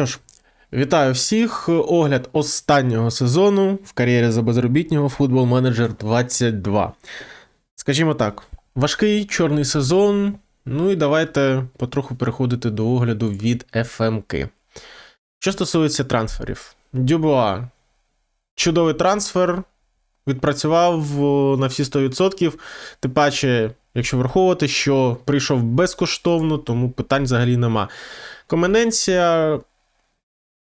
Що ж, вітаю всіх. Огляд останнього сезону в кар'єрі за безробітнього Футбол Менеджер 22. Скажімо так, важкий чорний сезон. Ну і давайте потроху переходити до огляду від ФМК. Що стосується трансферів, Дюбуа. Чудовий трансфер. Відпрацював на всі 100%. Тим паче, якщо враховувати, що прийшов безкоштовно, тому питань взагалі нема. Комененція,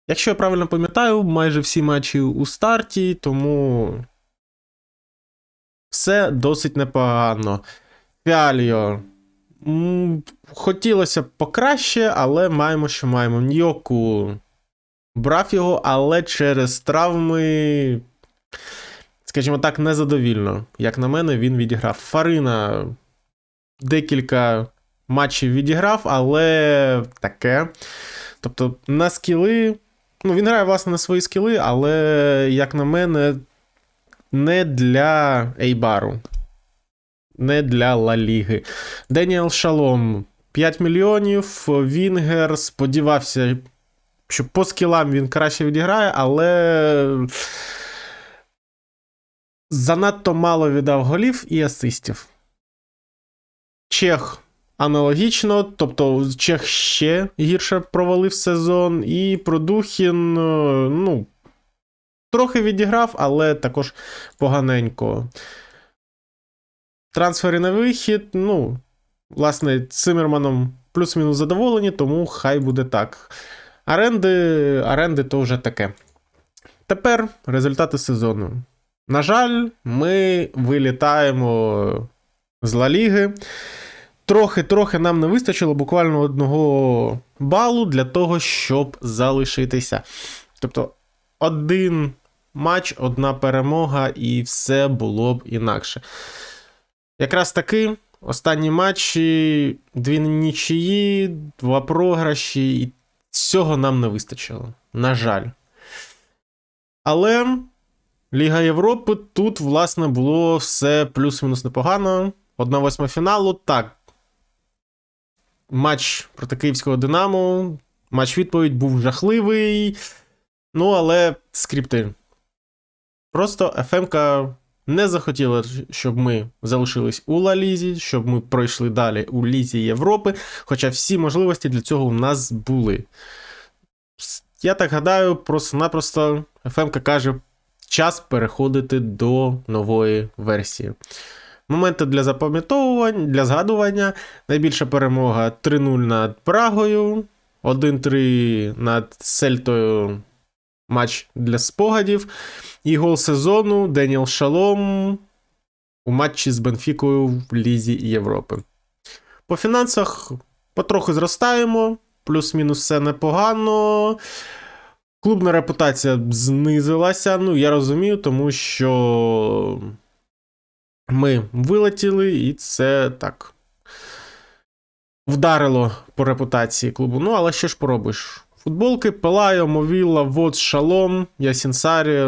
якщо я правильно пам'ятаю, майже всі матчі у старті, тому все досить непогано. Фіаліо. Хотілося б покраще, але маємо, що маємо. Ньоку брав його, але через травми, скажімо так, незадовільно. Як на мене, він відіграв. Фарина декілька матчів відіграв, але таке. Тобто на скіли. Ну, він грає, власне, на свої скіли, але, як на мене, не для Ейбару. Не для Ла Ліги. Деніел Шалом 5 мільйонів. Вінгер сподівався, що по скілам він краще відіграє, але занадто мало віддав голів і асистів. Чех аналогічно, тобто Чех ще гірше провалив сезон, і Продухін, е, ну, трохи відіграв, але також поганенько. Трансфери на вихід, ну, власне, Цимерманом плюс-мінус задоволені, тому хай буде так. Аренди, оренди то вже таке. Тепер результати сезону. На жаль, ми вилітаємо з Ла Ліги. Трохи-трохи нам не вистачило буквально одного балу для того, щоб залишитися. Тобто, один матч, одна перемога, і все було б інакше. Якраз таки, останні матчі, дві нічиї, два програші, і цього нам не вистачило. На жаль. Але Ліга Європи тут, власне, було все плюс-мінус непогано. Одна восьма фіналу. Так. Матч проти Київського Динамо. Матч відповідь був жахливий. Ну, але скрипти. Просто ФМК не захотіла, щоб ми залишились у Ла Лізі, щоб ми пройшли далі у Лізі Європи. Хоча всі можливості для цього у нас були. Я так гадаю, просто-напросто ФМК каже, час переходити до нової версії. Моменти для запам'ятовування, для згадування. Найбільша перемога 3-0 над Прагою, 1-3 над Сельтою. Матч для спогадів. І гол сезону Деніел Шалом у матчі з Бенфікою в Лізі Європи. По фінансах потроху зростаємо, плюс-мінус все непогано. Клубна репутація знизилася. Ну, я розумію, тому що ми вилетіли, і це так. Вдарило по репутації клубу. Ну, але що ж поробиш? Футболки Пелайо, Мовіла, Вот, Шалом, Ясінсарі.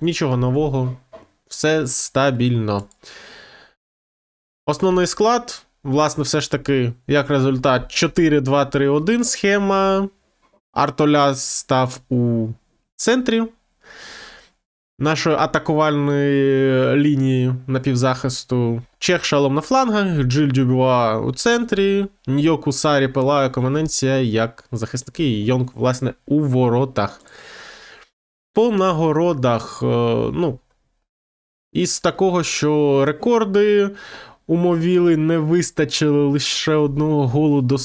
Нічого нового. Все стабільно. Основний склад, власне, все ж таки, як результат, 4-2-3-1 схема. Артоля став у центрі нашої атакувальної лінії напівзахисту. Чех шалом на флангах, Джиль Дюбюа у центрі, Ньоку Сарі Пелаю Комененція як захисники і Йонг, власне, у воротах. По нагородах, е, ну, із такого, що рекорди умовіли, не вистачило лише одного голу до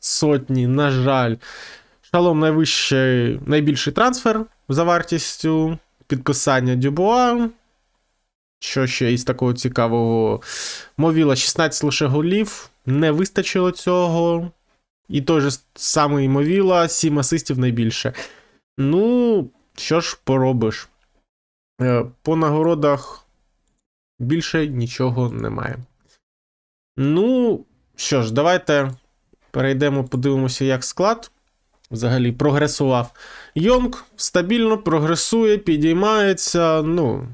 сотні, на жаль. Шалом найвищий, найбільший трансфер за вартістю підписання Дюбуа. Що ще із такого цікавого? Мовіла 16 лише голів, не вистачило цього. І той же самий Мовіла, 7 асистів найбільше. Ну, що ж поробиш? Е, По нагородах більше нічого немає. Ну, що ж, давайте перейдемо, подивимося, як склад взагалі прогресував. Йонг стабільно прогресує, підіймається. Ну,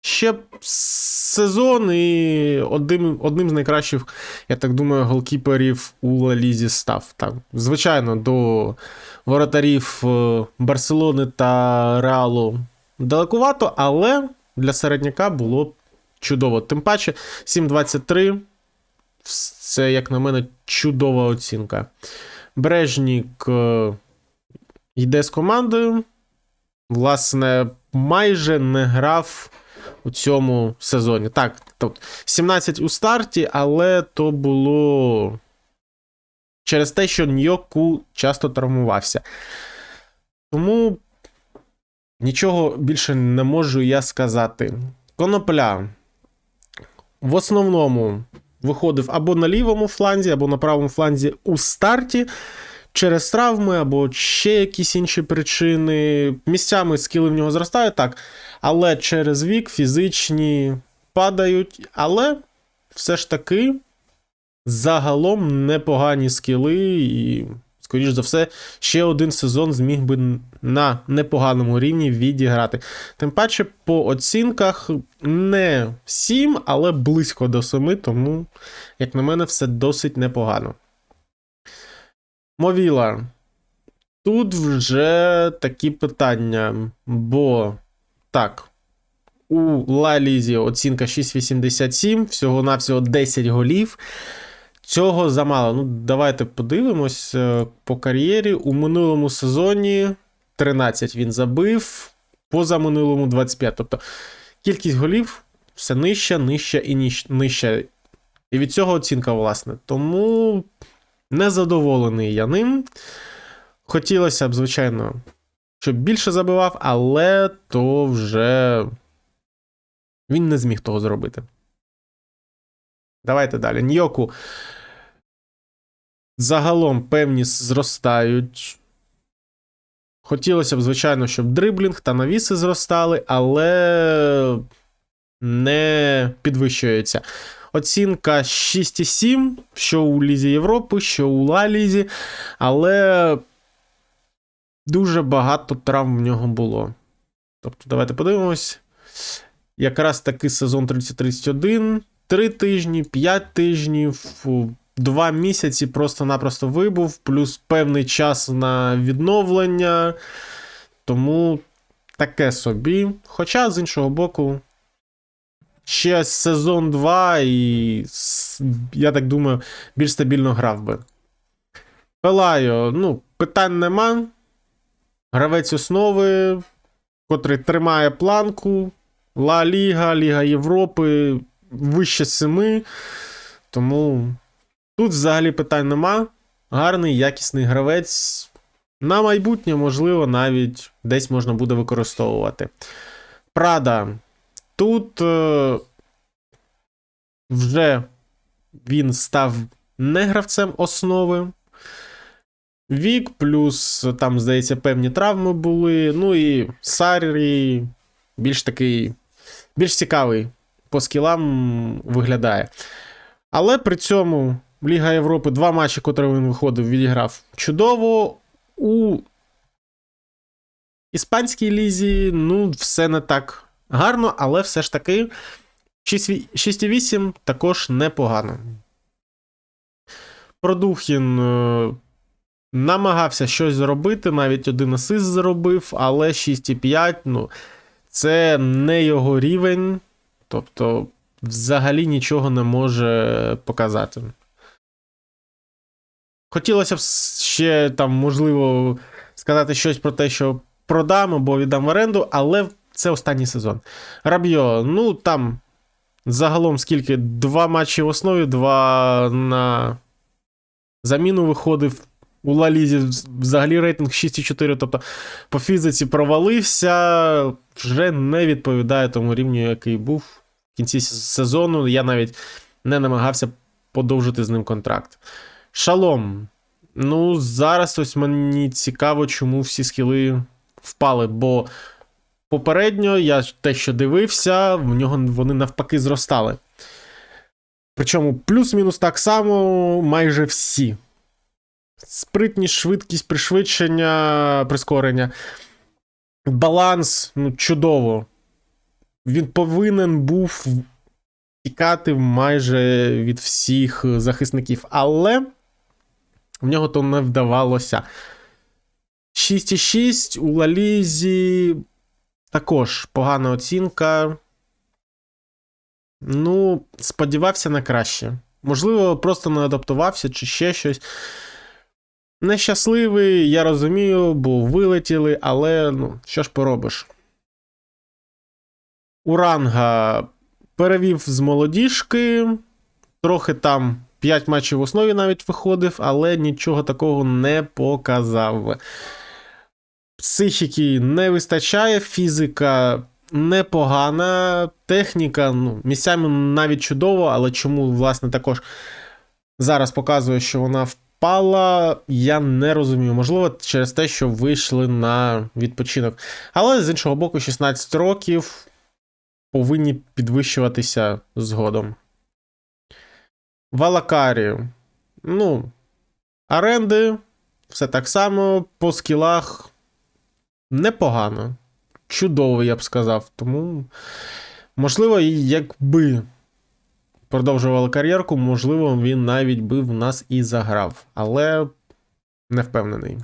ще сезон і одним, одним з найкращих, я так думаю, голкіперів у Ла Лізі став. Так, звичайно, до воротарів е, Барселони та Реалу далекувато, але для середняка було чудово. Тим паче 7.23. Це, як на мене, чудова оцінка. Брежнік е, йде з командою. Власне, майже не грав у цьому сезоні. Так, тобто 17 у старті, але то було через те, що Ньоку часто травмувався. Тому нічого більше не можу я сказати. Конопля в основному виходив або на лівому фланзі, або на правому фланзі у старті. Через травми або ще якісь інші причини. Місцями скіли в нього зростають, так. Але через вік фізичні падають. Але все ж таки загалом непогані скіли, і, скоріш за все, ще один сезон зміг би на непоганому рівні відіграти. Тим паче, по оцінках не 7, але близько до 7, тому, як на мене, все досить непогано. Мовіла. Тут вже такі питання, бо так, у Ла Лізі оцінка 6,87, всього-навсього 10 голів. Цього замало. Ну, давайте подивимось е, по кар'єрі. У минулому сезоні 13 він забив, позаминулому 25. Тобто кількість голів все нижча, нижча і нижча. І від цього оцінка, власне. Тому незадоволений я ним. Хотілося б, звичайно, щоб більше забивав, але то вже він не зміг того зробити. Давайте далі. Ньоку. Загалом певні зростають. Хотілося б, звичайно, щоб дриблінг та навіси зростали, але не підвищується. Оцінка 6,7, що у Лізі Європи, що у Ла Лізі, але дуже багато травм в нього було. Тобто, давайте подивимось. Якраз таки сезон 30-31, 3 тижні, 5 тижнів, 2 місяці просто-напросто вибув, плюс певний час на відновлення. Тому таке собі. Хоча, з іншого боку, ще сезон 2, і я так думаю, більш стабільно грав би. Пелайо, ну, питань нема. Гравець основи, котрий тримає планку. Ла Ліга, Ліга Європи, вище семи. Тому тут взагалі питань нема. Гарний, якісний гравець. На майбутнє, можливо, навіть десь можна буде використовувати. Прада. Тут е, вже він став не гравцем основи. Вік, плюс там, здається, певні травми були. Ну і Сарі більш такий, більш цікавий по скілам виглядає. Але при цьому Ліга Європи два матчі, котрі він виходив, відіграв чудово. У іспанській лізі, ну, все не так гарно, але все ж таки 6,8 також непогано. Продухін е, намагався щось зробити, навіть один асист зробив, але 6,5, ну, це не його рівень. Тобто, взагалі нічого не може показати. Хотілося б ще там, можливо, сказати щось про те, що продам або віддам в оренду, але це останній сезон. Рабьо, ну там загалом скільки? Два матчі в основі, два на заміну виходив. У Лалізі взагалі рейтинг 6,4, тобто по фізиці провалився, вже не відповідає тому рівню, який був в кінці сезону. Я навіть не намагався подовжити з ним контракт. Шалом. Ну, зараз ось мені цікаво, чому всі скіли впали, бо попередньо я те, що дивився, в нього вони навпаки зростали. Причому плюс-мінус так само майже всі. Спритність, швидкість, пришвидшення, прискорення. Баланс, ну, чудово. він повинен був тікати майже від всіх захисників, але в нього то не вдавалося. 6,6 у Лалізі також погана оцінка. Ну, сподівався на краще. Можливо, просто не адаптувався чи ще щось. Нещасливий, я розумію, бо вилетіли, але ну, що ж поробиш. Уранга перевів з молодіжки, трохи там 5 матчів в основі навіть виходив, але нічого такого не показав. Психіки не вистачає, фізика непогана, техніка, ну, місцями навіть чудово, але чому, власне, також зараз показує, що вона впала, я не розумію. Можливо, через те, що вийшли на відпочинок. Але з іншого боку, 16 років повинні підвищуватися згодом. Валакарі. Ну, оренди, все так само, по скілах непогано. Чудово, я б сказав. Тому, можливо, якби продовжували кар'єрку, можливо, він навіть би в нас і заграв. Але не впевнений.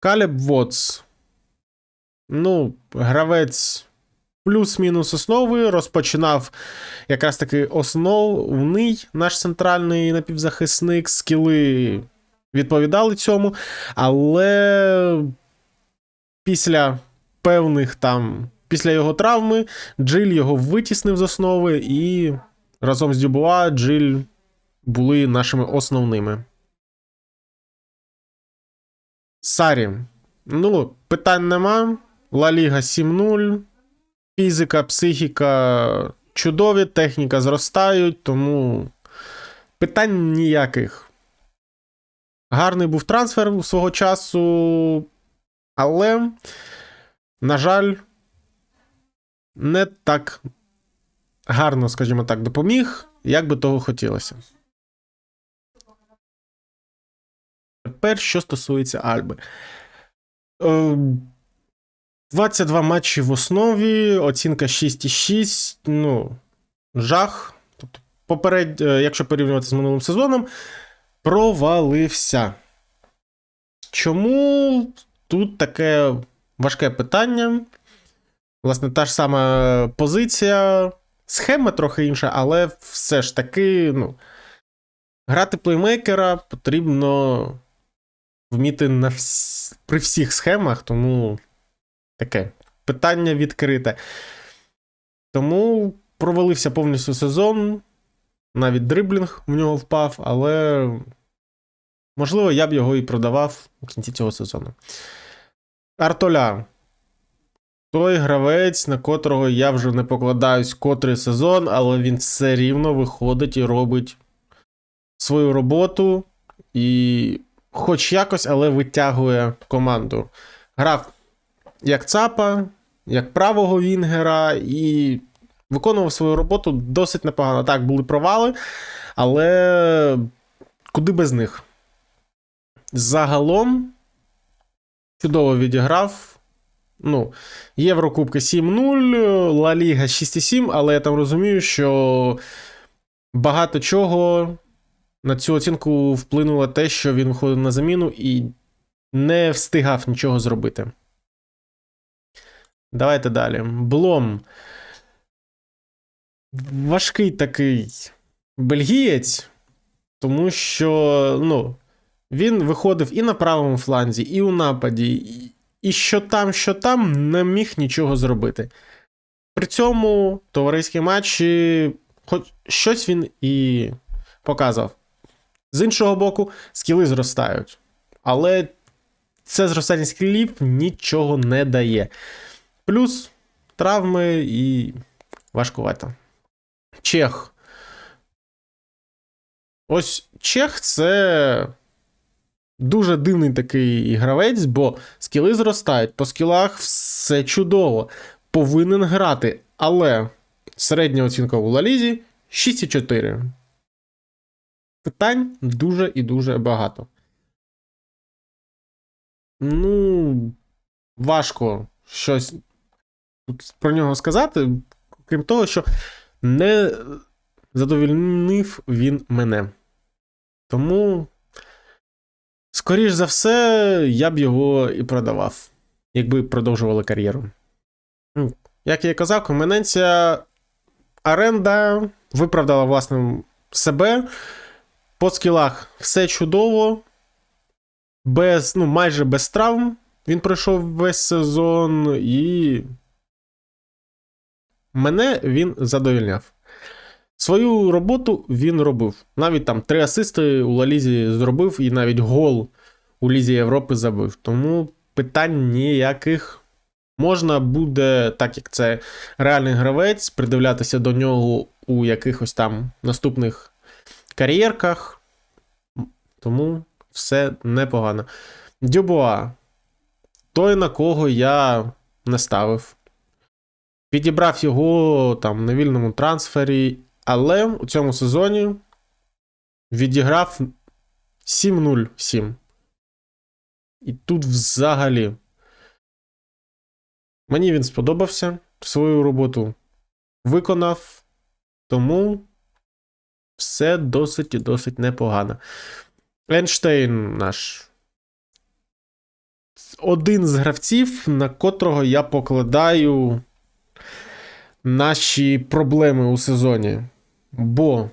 Калеб Вотс. Ну, гравець плюс-мінус основи. Розпочинав якраз таки основний наш центральний напівзахисник. Скіли відповідали цьому. Але після певних там, після його травми, Джиль його витіснив з основи, і разом з Дюбуа Джиль були нашими основними. Сарі. Ну, питань нема. Ла Ліга 7-0. Фізика, психіка чудові, техніка зростають, тому питань ніяких. Гарний був трансфер свого часу, але, на жаль, не так гарно, скажімо так, допоміг, як би того хотілося. Тепер, що стосується Альби. 22 е, матчі в основі, оцінка 6,6. Ну, жах. Тобто, поперед, е, якщо порівнювати з минулим сезоном, провалився. Чому тут таке важке питання? Власне, та ж сама позиція, схема трохи інша, але все ж таки, ну, грати плеймейкера потрібно вміти на вс... при всіх схемах, тому таке питання відкрите. Тому провалився повністю сезон. Навіть дриблінг в нього впав, але можливо, я б його і продавав у кінці цього сезону. Артоля. Той гравець, на котрого я вже не покладаюсь котрий сезон, але він все рівно виходить і робить свою роботу. І хоч якось, але витягує команду. Грав як ЦАПа, як правого Вінгера, і виконував свою роботу досить непогано. Так, були провали, але куди без них? Загалом чудово відіграв. Ну, Єврокубки 7-0, Ла Ліга 6-7, але я там розумію, що багато чого на цю оцінку вплинуло те, що він виходив на заміну і не встигав нічого зробити. Давайте далі. Блом. Важкий такий бельгієць, тому що, ну, він виходив і на правому фланзі, і у нападі, і що там, що там, не міг нічого зробити. При цьому товариські матчі, хоч щось він і показав. З іншого боку, скіли зростають. Але це зростання скілів нічого не дає. Плюс травми і важкувато. Чех. Ось Чех це дуже дивний такий гравець, бо скіли зростають. По скілах все чудово. Повинен грати. Але середня оцінка у Лалізі 6,4. Питань дуже і дуже багато. Ну, важко щось про нього сказати, крім того, що не задовільнив він мене. Тому, скоріш за все, я б його і продавав, якби продовжували кар'єру. Ну, Як я казав, Камененця оренда виправдала власне себе. По скілах все чудово, без, ну, майже без травм. Він пройшов весь сезон, і мене він задовільняв. Свою роботу він робив. Навіть там три асисти у Лалізі зробив, і навіть гол у Лізі Європи забив. Тому питань ніяких. Можна буде, так як це реальний гравець, придивлятися до нього у якихось там наступних кар'єрках. Тому все непогано. Дюбуа. Той, на кого я не ставив. Підібрав його там на вільному трансфері, але у цьому сезоні відіграв 7-0-7. І тут взагалі. Мені він сподобався. Свою роботу виконав. Тому все досить і досить непогано. Ейнштейн наш. Один з гравців, на котрого я покладаю наші проблеми у сезоні. Бо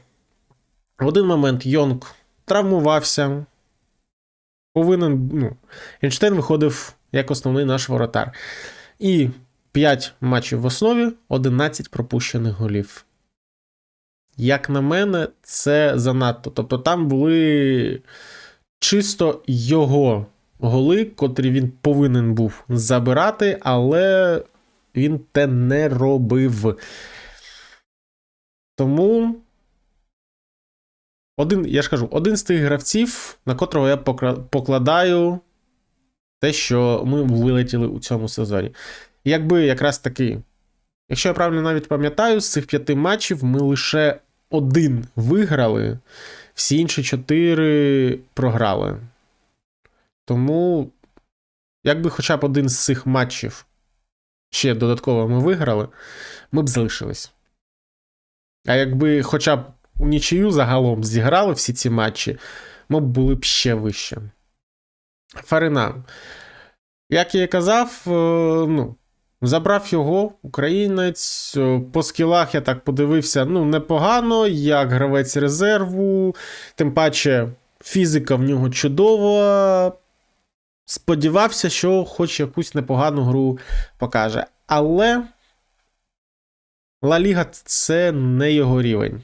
в один момент Йонг травмувався. Повинен. ну, Ейнштейн виходив як основний наш воротар. І 5 матчів в основі, 11 пропущених голів. Як на мене, це занадто. Тобто там були чисто його голи, котрі він повинен був забирати, але він те не робив. Тому. Один, я ж кажу, один з тих гравців, на котрого я покладаю те, що ми вилетіли у цьому сезоні. Якби якраз таки, якщо я правильно навіть пам'ятаю, з цих п'яти матчів ми лише один виграли, всі інші чотири програли. Тому, якби хоча б один з цих матчів ще додатково ми виграли, ми б залишились. А якби хоча б у нічию загалом зіграли всі ці матчі, ми б були б ще вище. Фарина. Як я і казав, е, ну, забрав його українець. Е, по скілах я так подивився, ну, непогано, як гравець резерву, тим паче фізика в нього чудова. Сподівався, що хоч якусь непогану гру покаже. Але Ла Ліга це не його рівень.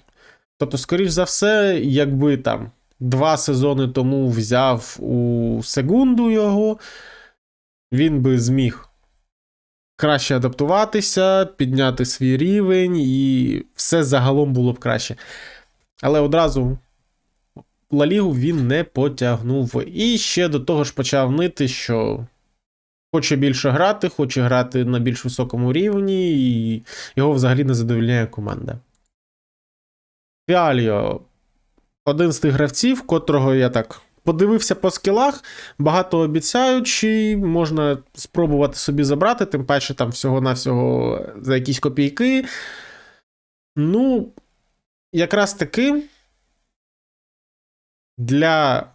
Тобто, скоріш за все, якби там два сезони тому взяв у секунду його, він би зміг краще адаптуватися, підняти свій рівень, і все загалом було б краще. Але одразу Ла Лігу він не потягнув. І ще до того ж почав нити, що хоче більше грати, хоче грати на більш високому рівні, і його взагалі не задовільняє команда. Фіаліо один з тих гравців, котрого я так подивився по скілах, багато обіцяючи, можна спробувати собі забрати, тим паче там всього-навсього за якісь копійки. Ну, якраз таки для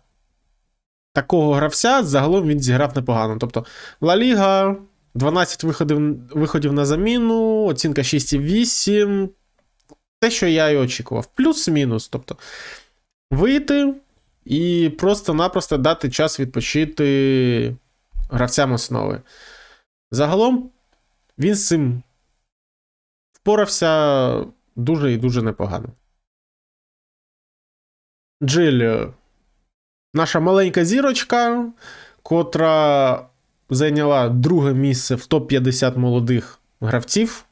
такого гравця загалом він зіграв непогано. Тобто, Ла Ліга, 12 виходів виходів на заміну, оцінка 6,8. Те, що я і очікував. Плюс-мінус. Тобто, вийти і просто-напросто дати час відпочити гравцям основи. Загалом, він з цим впорався дуже і дуже непогано. Джиль, наша маленька зірочка, котра зайняла друге місце в топ-50 молодих гравців.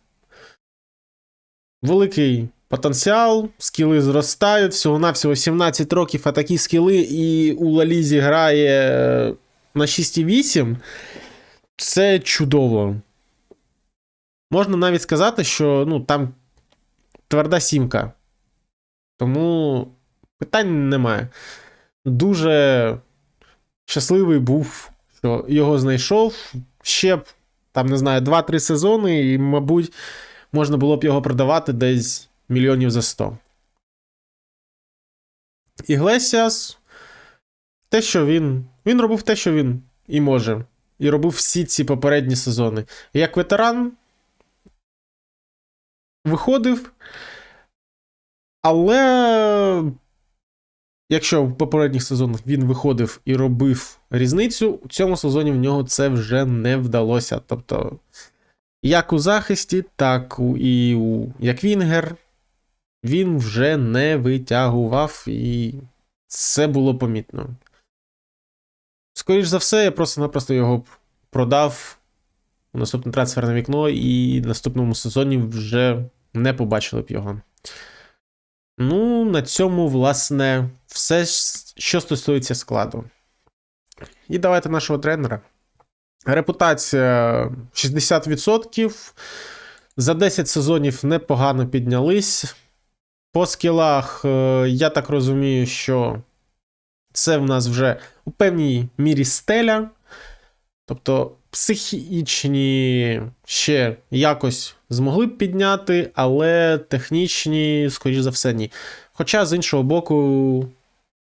Великий потенціал, скіли зростають, всього-навсього 17 років, а такі скіли, і у Лалізі грає на 6,8. Це чудово. Можна навіть сказати, що ну, там тверда сімка. Тому питань немає. Дуже щасливий був, що його знайшов. Ще б там, не знаю, 2-3 сезони, і, мабуть, можна було б його продавати десь мільйонів за 100. Іглесіас, те, що він. Він робив те, що він і може. І робив всі ці попередні сезони. Як ветеран виходив. Але якщо в попередніх сезонах він виходив і робив різницю, у цьому сезоні в нього це вже не вдалося. Тобто, як у захисті, так і у як Вінгер, він вже не витягував, і це було помітно. Скоріш за все, я просто-напросто його продав у наступне трансферне вікно, і в наступному сезоні вже не побачили б його. Ну, на цьому, власне, все, що стосується складу. І давайте нашого тренера. Репутація 60%. За 10 сезонів непогано піднялись. По скілах, е, я так розумію, що це в нас вже у певній мірі стеля. Тобто психічні ще якось змогли б підняти, але технічні, скоріш за все, ні. Хоча, з іншого боку,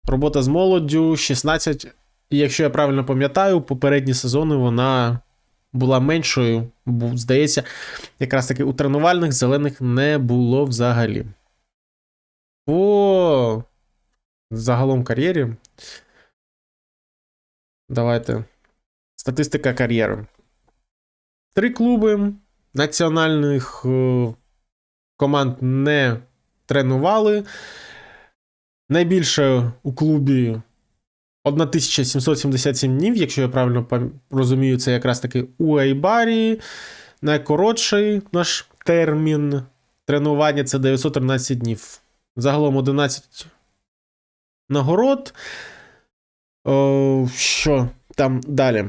робота з молоддю 16, і якщо я правильно пам'ятаю, попередні сезони вона була меншою, бо, здається, якраз таки у тренувальних зелених не було взагалі. По загалом кар'єрі. Давайте. Статистика кар'єри. Три клуби національних е, команд не тренували. Найбільше у клубі 1777 днів, якщо я правильно розумію, це якраз таки у Ейбарі. Найкоротший наш термін тренування це 913 днів. Загалом 11 нагород. О, що там далі?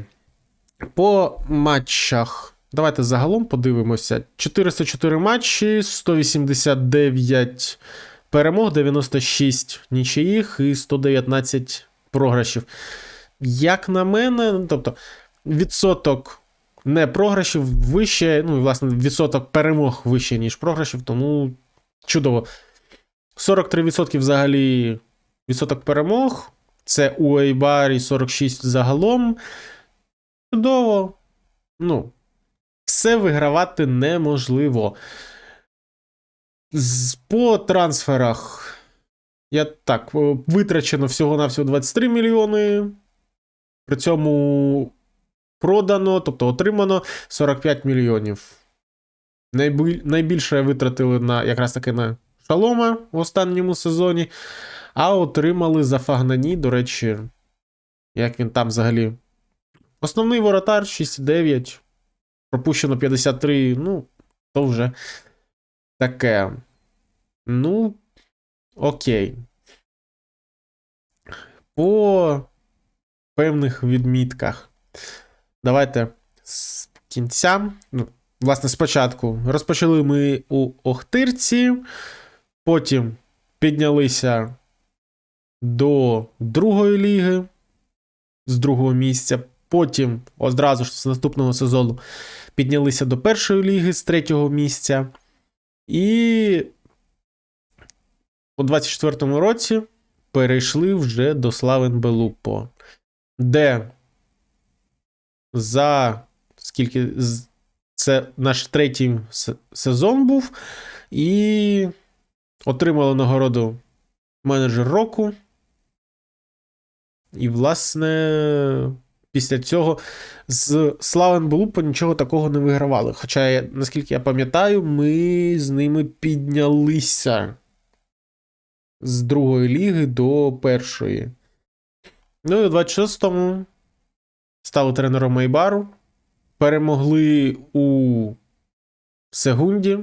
По матчах. Давайте загалом подивимося. 404 матчі, 189 перемог, 96 нічиїх і 119 програшів. Як на мене, ну, тобто відсоток не програшів вище, ну і власне відсоток перемог вище, ніж програшів, тому чудово. 43% взагалі відсоток перемог. Це у Ейбарі 46 загалом. Чудово. Ну, все вигравати неможливо. По трансферах. Я так, витрачено всього-навсього 23 мільйони. При цьому продано, тобто отримано 45 мільйонів. Найбіль- Найбільше витратили на якраз таки на Шалома в останньому сезоні. А отримали за Фагнані, до речі, як він там взагалі. Основний воротар 6,9. Пропущено 53. Ну, то вже таке. Ну, окей. По певних відмітках. Давайте з кінця. Ну, власне, спочатку розпочали ми у Охтирці, потім піднялися до другої ліги з другого місця. Потім одразу ж з наступного сезону піднялися до першої ліги з третього місця. І у 24-му році перейшли вже до Славен Белупо, де за скільки це наш третій сезон був, і отримали нагороду менеджер року. І, власне, після цього з Славен Белупо нічого такого не вигравали. Хоча, наскільки я пам'ятаю, ми з ними піднялися з другої ліги до першої. Ну і у 26-му стали тренером Майбару. Перемогли у Сегунді.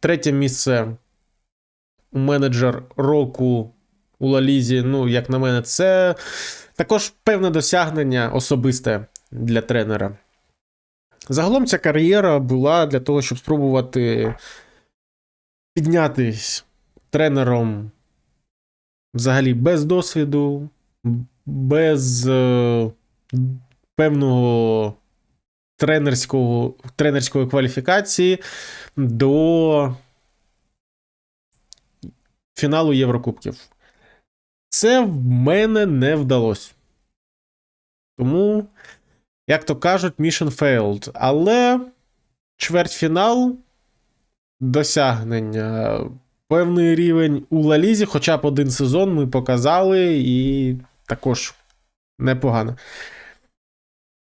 Третє місце у менеджер року у Лалізі. Ну, як на мене, це також певне досягнення особисте для тренера. Загалом ця кар'єра була для того, щоб спробувати піднятись тренером взагалі без досвіду, без е, певного тренерського, тренерської кваліфікації до фіналу Єврокубків. Це в мене не вдалося. Тому, як то кажуть, mission failed. Але чвертьфінал досягнення. Певний рівень у Лалізі, хоча б один сезон ми показали, і також непогано.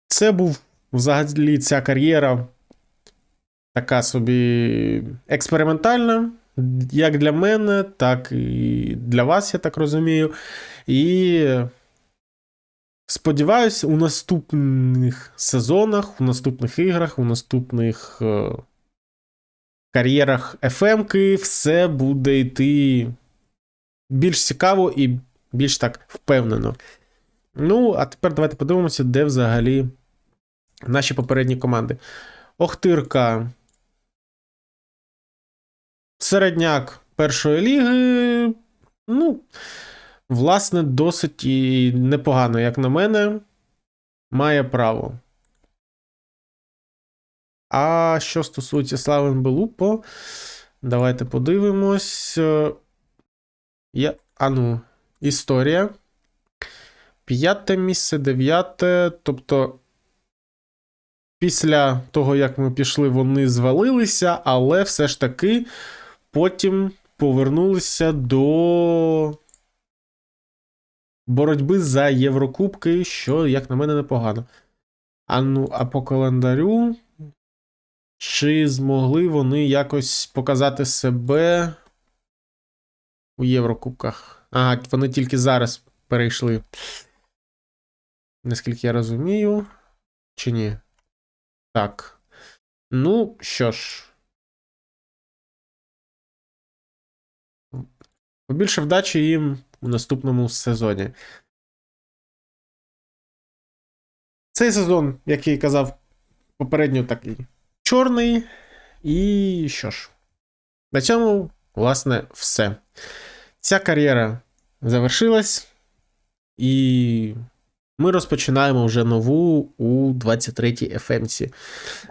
Це був взагалі ця кар'єра така собі експериментальна, як для мене, так і для вас, я так розумію. І сподіваюся, у наступних сезонах, у наступних іграх, у наступних е, кар'єрах FM-ки все буде йти більш цікаво і більш так впевнено. Ну, а тепер давайте подивимося, де взагалі наші попередні команди. Охтирка. Середняк першої ліги. Ну, власне, досить і непогано, як на мене, має право. А що стосується Славен Белупо, давайте подивимось. Я... А ну, історія. П'яте місце, дев'яте. Тобто, після того, як ми пішли, вони звалилися, але все ж таки потім повернулися до боротьби за Єврокубки, що, як на мене, непогано. А ну, а по календарю. Чи змогли вони якось показати себе у Єврокубках? Ага, вони тільки зараз перейшли. Наскільки я розумію, чи ні? Так. Ну, що ж. Побільше вдачі їм у наступному сезоні. Цей сезон, як я і казав, попередньо такий чорний. І що ж, на цьому, власне, все. Ця кар'єра завершилась, і ми розпочинаємо вже нову у 23-й FM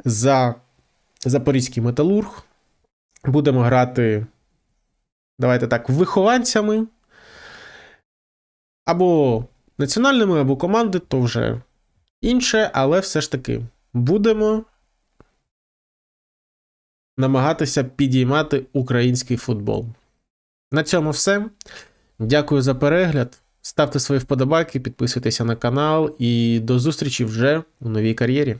за Запорізький металург. Будемо грати, давайте так, вихованцями. Або національними, або команди, то вже інше, але все ж таки будемо намагатися підіймати український футбол. На цьому все. Дякую за перегляд. Ставте свої вподобайки, підписуйтеся на канал і до зустрічі вже у новій кар'єрі.